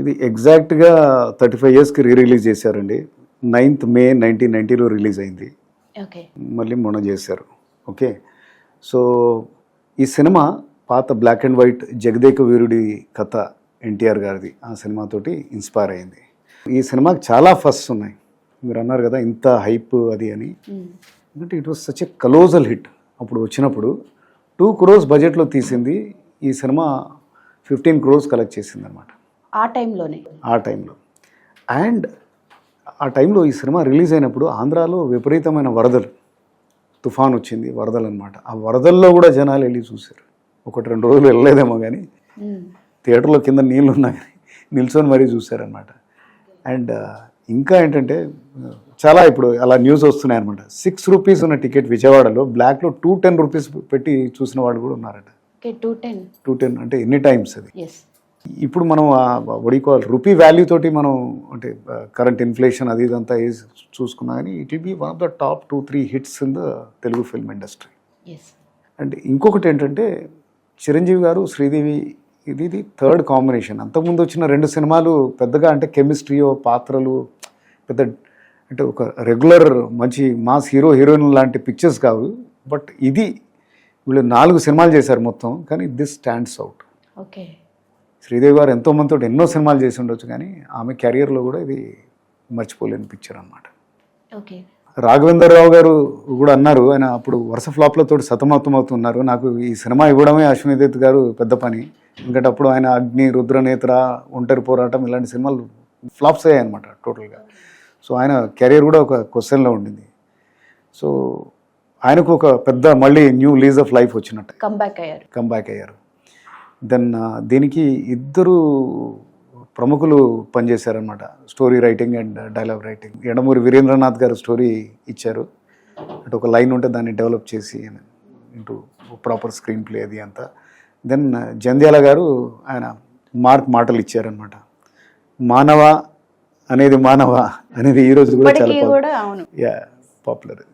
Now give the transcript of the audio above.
ఇది ఎగ్జాక్ట్గా thirty five ఇయర్స్కి రీ రిలీజ్ చేశారండి. నైన్త్ మే నైన్టీన్ నైంటీలో రిలీజ్ అయింది. మళ్ళీ మొన్న చేశారు. ఓకే సో ఈ సినిమా పాత black and white Jagadeka Veerudi Katha NTR గారిది. ఆ సినిమాతోటి ఇన్స్పైర్ అయింది. ఈ సినిమాకి చాలా ఫస్ట్ ఉన్నాయి. మీరు అన్నారు కదా ఇంత హైప్ అది అని. ఎందుకంటే it was such a colossal hit అప్పుడు వచ్చినప్పుడు టూ క్రోర్స్ బడ్జెట్లో తీసింది. ఈ సినిమా ఫిఫ్టీన్ క్రోర్స్ కలెక్ట్ చేసింది అనమాట ఆ టైంలోనే. ఆ టైంలో. అండ్ ఆ టైంలో ఈ సినిమా రిలీజ్ అయినప్పుడు ఆంధ్రాలో విపరీతమైన వరదలు తుఫాన్ వచ్చింది వరదలు అనమాట ఆ వరదల్లో కూడా జనాలు వెళ్ళి చూశారు. ఒకటి రెండు రోజులు వెళ్ళలేదేమో కానీ. థియేటర్లో కింద నీళ్ళు ఉన్నా కానీ నిల్చొని మరీ చూశారనమాట అండ్ ఇంకా ఏంటంటే చాలా ఇప్పుడు అలా న్యూస్ వస్తున్నాయి అనమాట సిక్స్ రూపీస్ ఉన్న టికెట్ విజయవాడలో బ్లాక్లో టూ టెన్ రూపీస్ పెట్టి చూసిన వాళ్ళు కూడా ఉన్నారట. Two ten. టూ టెన్ అంటే ఎన్ని టైమ్స్ అది? ఇప్పుడు మనం వడికోవాలి రూపీ వాల్యూ తోటి మనం అంటే కరెంట్ ఇన్ఫ్లేషన్ అది ఇదంతా వేసి చూసుకున్నా కానీ it will be one of the top two three hits in the Telugu film industry and ఇంకొకటి ఏంటంటే చిరంజీవి గారు శ్రీదేవి ఇది ఇది థర్డ్ కాంబినేషన్ అంతకుముందు వచ్చిన రెండు సినిమాలు పెద్దగా అంటే కెమిస్ట్రీయో పాత్రలు పెద్ద అంటే ఒక రెగ్యులర్ మంచి మాస్ హీరో హీరోయిన్ లాంటి పిక్చర్స్ కావు. బట్ ఇది వీళ్ళు నాలుగు సినిమాలు చేశారు మొత్తం కానీ this stands out okay Sridevi గారు ఎంతో మందితో ఎన్నో సినిమాలు చేసి ఉండొచ్చు కానీ ఆమె కెరియర్లో కూడా ఇది మర్చిపోలేని పిక్చర్ అన్నమాట. ఓకే. రాఘవేంద్రరావు గారు కూడా అన్నారు ఆయన అప్పుడు వరుస ఫ్లాప్లతో సతమతం అవుతున్నారు నాకు ఈ సినిమా ఇవ్వడమే అశ్వనీదత్ గారు పెద్ద పని. ఎందుకంటే అప్పుడు ఆయన అగ్ని రుద్రనేత్ర ఒంటరి పోరాటం ఇలాంటి సినిమాలు ఫ్లాప్స్ అయ్యాయి అనమాట టోటల్గా సో ఆయన కెరీర్ కూడా ఒక క్వశ్చన్లో ఉండింది. సో ఆయనకు ఒక పెద్ద మళ్ళీ న్యూ లీజ్ ఆఫ్ లైఫ్ వచ్చినట్టు కంబ్యాక్ అయ్యారు. కంబ్యాక్ అయ్యారు. దెన్ దీనికి ఇద్దరు ప్రముఖులు పనిచేశారనమాట story writing and dialogue writing. Yandamuri Veerendranath గారు స్టోరీ ఇచ్చారు. అంటే ఒక లైన్ ఉంటే దాన్ని డెవలప్ చేసి ఇంటూ ప్రాపర్ స్క్రీన్ ప్లే అది అంతా. దెన్ జంధ్యాల గారు ఆయన మార్క్ మాటలు ఇచ్చారనమాట మానవ అనేది మానవ అనేది ఈ రోజు కూడా చాలా పాపులర్.